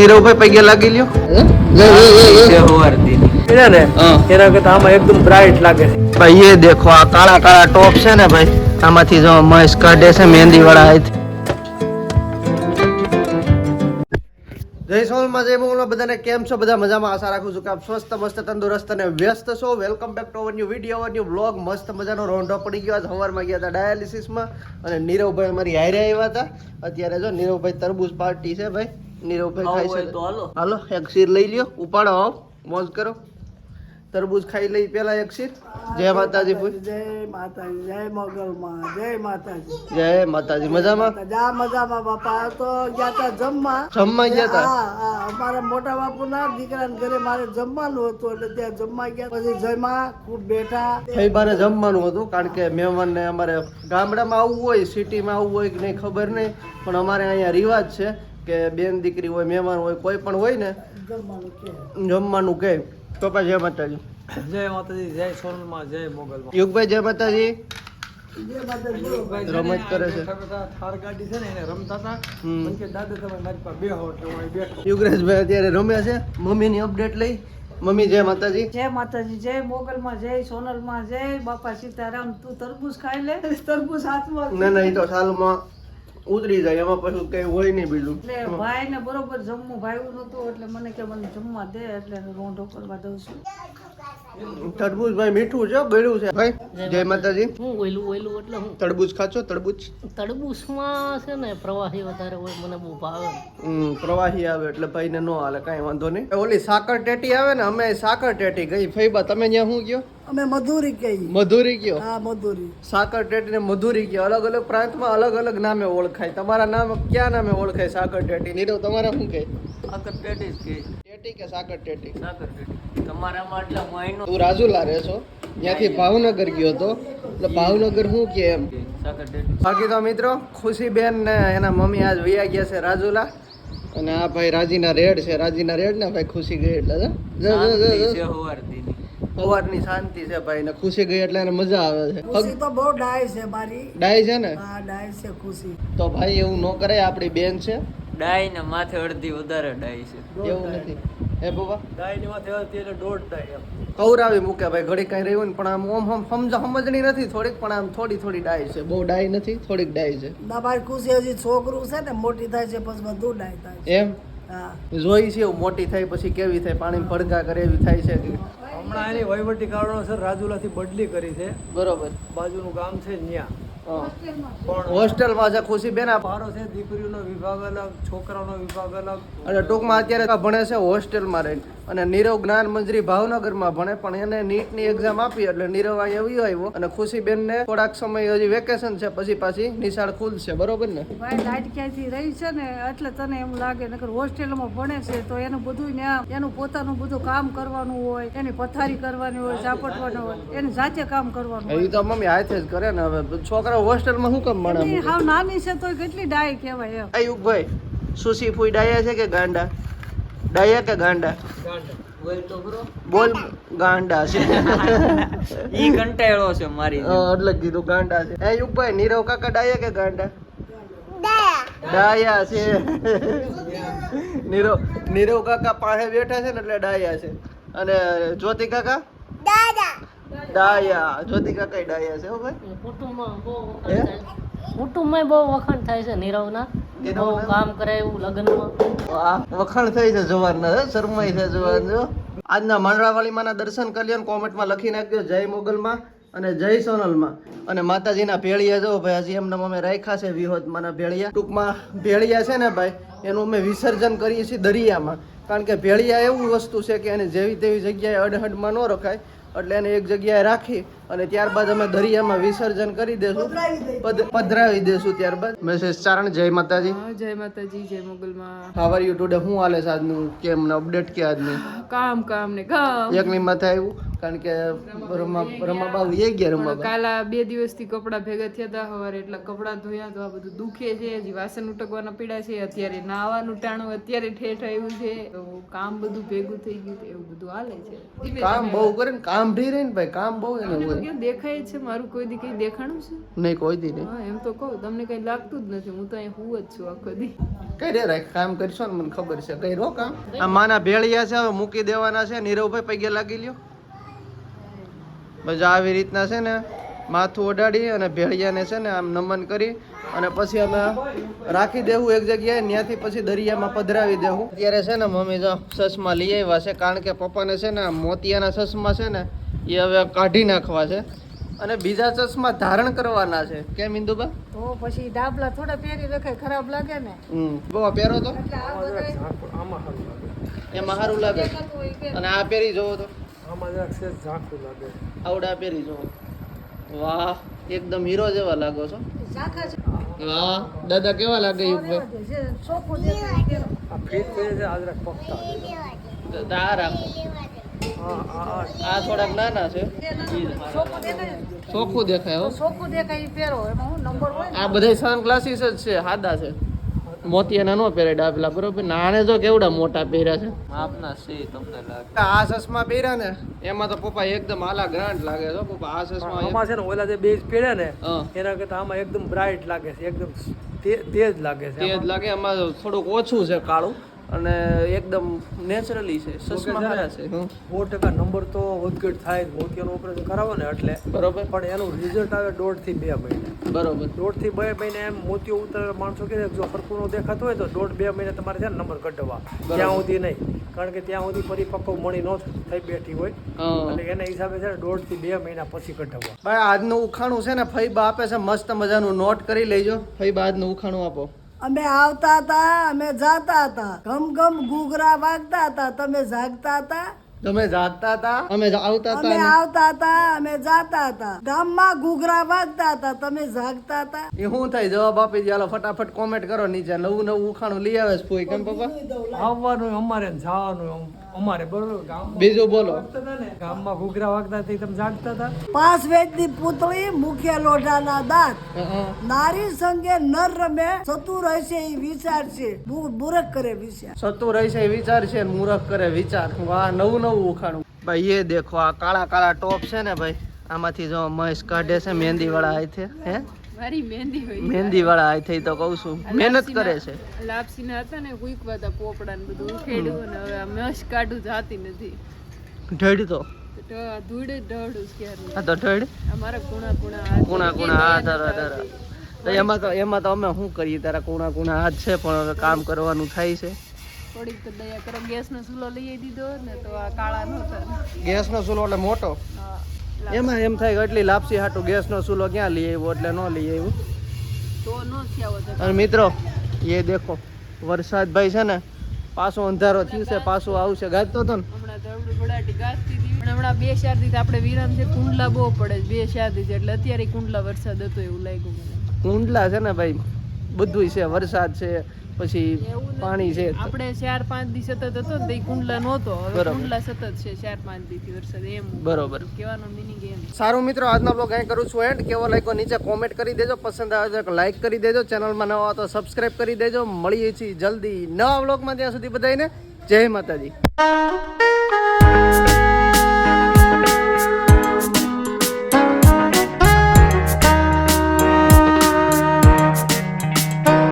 નીરવભાઈ પૈયા લાગી લ્યો. છે ને એના કરતા આમાં એકદમ બ્રાઇટ લાગે છે. ભાઈ એ દેખો આ કાળા કાળા ટોપ છે ને ભાઈ આમાંથી જો મહેશ કાઢે છે મહેંદી વાળા જય સોલમાં જય મોગલમાં બધાને કેમ છો? બધા મજામાં? આશા રાખું છું કે આપ સ્વસ્થ મસ્ત તંદુરસ્ત અને વ્યસ્ત છો. Welcome back to our new video our new blog મસ્ત મજાનો રોંઢો પડી ગયો. આજ સવારમાં ગયા હતા ડાયાલિસિસમાં અને નીરવભાઈ અમારી હારે આવ્યા હતા. અત્યારે જો નીરવભાઈ તરબૂજ પાર્ટી છે ભાઈ. નીરવભાઈ ખાઈ છે. હાલો. હાલો એક શીર લઈ લ્યો. ઉપાડો આવો. મોજ કરો. તરબૂજ ખાઈ લઈ પેલા એક શીર. જય માતાજી પૂછ જય માતાજી જય મોગલમાં જય માતાજી. જય માતાજી. મજામાં? જા મજામાં બાપા. તો ગયા તા જમવા. જમવા ગયા તા? હા અમારા મોટા બાપુ ના દીકરાના ઘરે મારે જમવાનું હતું એટલે ત્યાં જમવા ગયા. પછી જમા ખૂબ બેઠા. ફઈબાને જમવાનું હતું કારણ કે મહેમાનને અમારે ગામડામાં આવવું હોય સિટીમાં આવવું હોય કે નહીં ખબર નહીં. પણ અમારે અહીંયા રિવાજ છે. કે બેન દીકરી હોય મહેમાન હોય કોઈ પણ હોય ને જમવાનું કે. તો પછી જય માતાજી. જય માતાજી જય સોનલમાં જય મોગલ યુગભાઈ જય માતાજી. જય રમત કરે છે. થાર ગાડી છે ને એને રમતા હતા. કે દાદા તમે મારી પાસે બેહો એટલે બેઠો. યુગરાજભાઈ અત્યારે રમ્યા છે. મમ્મીની અપડેટ લઈ. મમ્મી જય માતાજી. જય માતાજી જય મોગલમાં જય સોનલમાં જય બાપા સીતારામ. તું તરબૂચ ખાઈ લે તરબૂચ હાથમાં. ના ના એ તો સાલમાં ઉતરી જાય એમાં પછી કઈ હોય નહીં બીજું. એટલે ભાઈ ને બરોબર જમવું ભાઈ નતું એટલે મને કે મને જમવા દે એટલે હું રોંઢો કરવા દઉં છું. તરબૂચ ભાઈ મીઠું છે ગળ્યું છે. ભાઈ જય માતાજી. હું ઓયલું ઓયલું એટલે હું. તરબૂચ ખાચો તરબૂચ તડબૂચમાં છે ને પ્રવાહી વધારે હોય મને બહુ ભાવે. હમ, પ્રવાહી આવે એટલે ભાઈને નો હાલે કાંઈ વાંધો નહીં. ઓલી સાકર ટેટી આવે ને અમે સાકર ટેટી ગઈ. ફઈબા તમે ત્યાં શું ગયો? અમે મધુરી ગઈ. મધુરી ગયો? હા મધુરી. સાકર ટેટી ને મધુરી ગયો. અલગ અલગ પ્રાંતમાં અલગ અલગ નામે ઓળખાય. તમારા નામ ક્યાં નામે ઓળખાય સાકર ટેટી? નીરવ તમારે શું કહે? સાકર પેટીસ કે ટેટી કે સાકર ટેટી? સાકર તમારામાં એટલે મહિનો તું રાજુલા રહે છો ત્યાંથી ભાવનગર ગયો હતો. એટલે ભાવનગર શું કે એમ? બાકી તો મિત્રો ખુશીબેન ને એના મમ્મી આજ વૈયા ગયા છે રાજુલા. અને આ ભાઈ રાજીના રેડ છે. રાજીના રેડ ને ભાઈ ખુશી ગઈ એટલે જો. જો, જો, જો, જો. સવારની શાંતિ છે ભાઈ ને ખુશી ગઈ એટલે એને મજા આવે છે. ખુશી તો બહુ ડાય છે મારી. ડાય છે ને? હા ડાય છે ખુશી. તો ભાઈ એવું ન કરાય આપણી બેન છે. ડાય ને માથે અડધી વધારે ડાય છે. એવું નથી. એ બાબા? ડાય ને માથે અડધી એટલે દોઢ ડાય એમ. કવરાવી મૂકે ભાઈ ઘડી કઈ રહ્યું ને પણ આમ ઓમ હમ સમજ સમજણી નથી થોડીક પણ આમ થોડી થોડી ડાય છે. બહુ ડાય નથી થોડીક ડાય છે. ના ખુશી હજી છોકરું છે ને મોટી થાય છે પછી બધું ડાય થાય છે. એમ? જોઈ છે એવું મોટી થાય પછી કેવી થાય? પાણી ભડકા કરે એવી થાય છે હમણાં એની વહીવટી કારણોસર રાજુલાથી બદલી કરી છે. બરોબર. બાજુનું ગામ છે. પણ હોસ્ટેલમાં છે ખુશી બેન પારો છે દીકરીઓનો વિભાગ અલગ છોકરાનો વિભાગ અલગ. અને ટૂંકમાં અત્યારે ભણે છે હોસ્ટેલમાં રહીને અને નીરવ જ્ઞાન મંજરી ભાવનગરમાં ભણે પણ એને નીટની એક્ઝામ આપી એટલે નીરવ અહીંયા આવ્યો આવ્યો અને ખુશીબેનને થોડાક સમય હજી વેકેશન છે પછી પાછી નિશાળ ખુલશે. બરોબર ને? ભાઈ લાઈટ ક્યાંથી રહી છે ને? એટલે તને એમ લાગે નકર હોસ્ટેલમાં ભણે છે તો એનું બધું ત્યાં એનું પોતાનું બધું કામ કરવાનું હોય એની પથારી કરવાની હોય ઝાપટવાનું હોય એને જાતે કામ કરવાનું હોય. એ તો મમ્મી હાથે જ કરે ને. હવે છોકરા હોસ્ટેલમાં શું કામ ભણે હાવ નાની છે તો કેટલી ડાય કહેવાય એમ. આયુગભાઈ સુશી ફૂઈ ડાયા છે કે ગાંડા? ડાયા કે ગાંડા? બોલ તો ખરો બોલ ગાંડા છે. ઈ કંટાળો છે મારી એટલે કીધું ગાંડા છે. એ યુગભાઈ નીરવ કાકા ડાયા કે ગાંડા? ડાયા છે. નીરવ નીરવ કાકા પાસે બેઠા છે ને એટલે ડાયા છે. અને જ્યોતિ કાકા? ડાયા. જ્યોતિ કાકા ડાયા છે હો ભાઈ. કુટુંબમાં બહુ વખાણ થાય. કુટુંબમાં બહુ વખાણ થાય છે નીરવના. બહુ? કામ કરે એવું લગ્નમાં વખાણ થઈ છે જવારના હે? શરમાઈ છે જવાન જો આજના માંડળાવાળીમાંના દર્શન કરી કોમેન્ટમાં લખી નાખજો જય મોગલમાં અને જય સોનલમાં અને માતાજીના ભેળિયા જો ભાઈ હજી એમને અમે રાખ્યા છે વિહોદ માના ભેળિયા ટૂંકમાં ભેળિયા છે ને ભાઈ એનું અમે વિસર્જન કરીએ છીએ દરિયામાં કારણ કે ભેળિયા એવું વસ્તુ છે કે એને જેવી તેવી જગ્યાએ અડહડમાં ન રખાય એટલે એને એક જગ્યાએ રાખી અને ત્યારબાદ અમે દરિયામાં વિસર્જન કરી દેશું. પધ- પધરાવી દેશું ત્યારબાદ. મેસેજ ચારણ જય માતાજી. જય માતાજી જય મોગલમાં. હાવ આર યુ ટુડે શું હાલે છે આજનું? કેમ ને અપડેટ કે આજની? કામ કામ ને કામ. એક ની માથે આવ્યું કારણ કે રમા રમા બા એ ગયા રમા કાલા બે દિવસથી કપડાં ભેગા થયા હતા સવારે એટલે કપડાં ધોયા તો આ બધું દુખે છે હજી વાસણ ઉટકવાના પીડા છે અત્યારે નાવાનું ટાણું અત્યારે ઠેઠ આવ્યું છે. તો કામ બધું ભેગું થઈ ગયું તો એવું બધું હાલે છે. કામ બહુ કરે ને કામ ભી રહે ને ભાઈ કામ બહુ એને હોય. કેમ દેખાય છે મારું કોઈ દી કઈ દેખાણું છે? નહીં કોઈ દી નહીં. એમ તો કહું તમને કઈ લાગતું જ નથી હું તો અહીં હું જ છું આખો દી. કઈ રે રાખ કામ કરશો ને મને ખબર છે. કઈ રો કામ. આ માના ભેળિયા છે હવે મૂકી દેવાના છે. નીરવભાઈ પગે લાગી લ્યો. બસ આવી રીતના છે ને માથું ઓડાડી અને ભેળિયાને છે ને આમ નમન કરી અને પછી અમે રાખી દેવું એક જગ્યાએ ત્યાંથી પછી દરિયામાં પધરાવી દેવું. અત્યારે છે ને મમ્મી જો ચશ્મા લઈ આવ્યા છે કારણ કે પપ્પાને છે ને મોતિયાના ચશ્મા છે ને એ હવે કાઢી નાખવા છે. અને બીજા ચશ્મા ધારણ કરવાના છે. કેમ ઇન્દુબા? તો પછી ડાબલા થોડા પહેરી રખાય ખરાબ લાગે ને. હમ બહુ પહેરો તો? આ એમાં સારું લાગે? અને આ પહેરી જોવો તો. આમાં ઝાંખું લાગે. આવડા પહેરી જોવો. વાહ એકદમ હીરો જેવા લાગો છો. ઝાંખા છે. વાહ દાદા કેવા લાગે યુગભાઈ રહેવા દે, જે ચોખ્ખું દેખાય કે દાદા આ રાખો. આ થોડાક નાના છે. ચોખ્ખું દેખાય ને? ચોખ્ખું દેખાય હો તો દેખાય પહેરો. એમાં હું નંબર હોય ને. આ બધા સન ક્લાસીસ જ છે હાદા છે. મોતિયાના નો પહેરે ડાબલા બરોબર? ને જો કેવડા મોટા પહેર્યા છે. આપના છે તમને લાગે. આ ચશ્મા પહેર્યા ને એમાં તો પપ્પા એકદમ આલા ગ્રાન્ડ લાગે છે હો પપ્પા. આ ચશ્મા આમાં છે ને ઓલા જે બેઝ પહેર્યા ને એના કરતા આમાં એકદમ બ્રાઇટ લાગે છે એકદમ તે- તેજ લાગે છે તેજ લાગે એમાં થોડુંક ઓછું છે કાળું. અને એકદમ નેચરલી છે ચશ્મા સારા છે. સો ટકા નંબર તો વધઘટ થાય મોતિયાનું ઓપરેશન કરાવો ને એટલે. બરોબર. પણ એનું રિઝલ્ટ આવે દોઢથી બે મહિને. બરોબર. દોઢથી બે મહિને એમ મોતિયો ઉતરે માણસો કે જો સરખું નો દેખાતું હોય તો દોઢ બે મહિને તમારે છે ને નંબર કઢવા. ત્યાં સુધી નહીં. કારણ કે ત્યાં સુધી પરિપક્વ મણી નો થઈ બેઠી હોય. એટલે એના હિસાબે છે ને દોઢથી બે મહિના પછી કઢવા ભાઈ આજનું ઉખાણું છે ને ફઈબા આપે છે મસ્ત મજાનું નોટ કરી લેજો. ફઈબા આજનું ઉખાણું આપો. અમે આવતા હતા અમે જાતા હતા. ગમ ગમ ઘૂઘરા વાગતા હતા. તમે જાગતા હતા? તમે જાગતા હતા? અમે આવતા હતા અમે આવતા હતા અમે જાતા હતા. ગામમાં ઘૂઘરા વાગતા હતા. તમે જાગતા હતા? એ શું થાય? જવાબ આપી દે. ફટાફટ કોમેન્ટ કરો નીચે. નવું નવું ઉખાણું લઈ આવે છે કેમ પપ્પા? આવવાનું અમારે જવાનું અમારે બરોબર ગામ બીજું બોલો. ગામમાં ઘૂઘરા વાગતા હતા તમે જાણતા હતા? પાંચ વેદની પુતળી મુખ્ય લોઢાના દાંત. નારી સંગે નર રમે ચતુર હશે એ વિચાર છે. મૂરખ કરે વિચાર. ચતુર રહેશે એ વિચાર છે મૂરખ કરે વિચાર. વાહ નવું નવું ઉખાણું ભાઈ એ દેખો આ કાળા કાળા ટોપ છે ને ભાઈ આમાંથી જો મહેશ કાઢે છે મહેંદી વાળા હાથે હે? મારી મહેંદી હોય. મહેંદી વાળા થઈ તો કહું છું. મહેનત કરે છે. લાપસીના હતા ને કુઈકવા હતા પોપડા ને બધું ઉખેડ્યું ને હવે આ મસ કાઢું જાતી નથી. ઢળ તો? ધૂળે ઢળું ક્યારે આ તો ઢળ આ મારા કુણા કુણા કુણા. કુણા આ ધરા. તો એમાં તો એમાં તો અમે શું કરીએ? તારા કુણા કુણા હાથ છે પણ હવે કામ કરવાનું થાય છે. થોડીક તો દયા કરો. ગેસનો ચૂલો લઈ દીધો ને તો આ કાળા નહોતા ગેસનો ચૂલો એટલે મોટો? હા. એમાં એમ થાય કે એટલી લાપસી હાટું ગેસનો ચૂલો ક્યાં લઈ આવ્યો એટલે ન લઈ આવ્યું. અને મિત્રો એ દેખો વરસાદ ભાઈ છે ને પાછો અંધારો થયું છે પાછો આવશે ગાજતો હતો ને. બે ચાર દિવસ આપણે વિરામ છે કુંડલા બહુ પડે બે ચાર દિવસ એટલે અત્યારે કુંડલા વરસાદ હતો એવું લાગ્યું કુંડલા છે ને ભાઈ બધું છે વરસાદ છે પછી પાણી છે આપણે ચાર પાંચ દિવસ સતત હતો ને કુંડલા નહોતો. હવે કુંડલા સતત છે ચાર પાંચ દિવસથી વરસાદ એમ. બરોબર. કહેવાનો મિનિંગ એમ. સારું મિત્રો આજનો બ્લોગ અહીં કરું છું એન્ડ કેવો લાગ્યો નીચે કોમેન્ટ કરી દેજો. પસંદ આવે તો લાઈક કરી દેજો. ચેનલમાં નવા તો સબસ્ક્રાઇબ કરી દેજો. મળીએ છીએ જલ્દી નવા બ્લોગમાં ત્યાં સુધી બધાને જય માતાજી.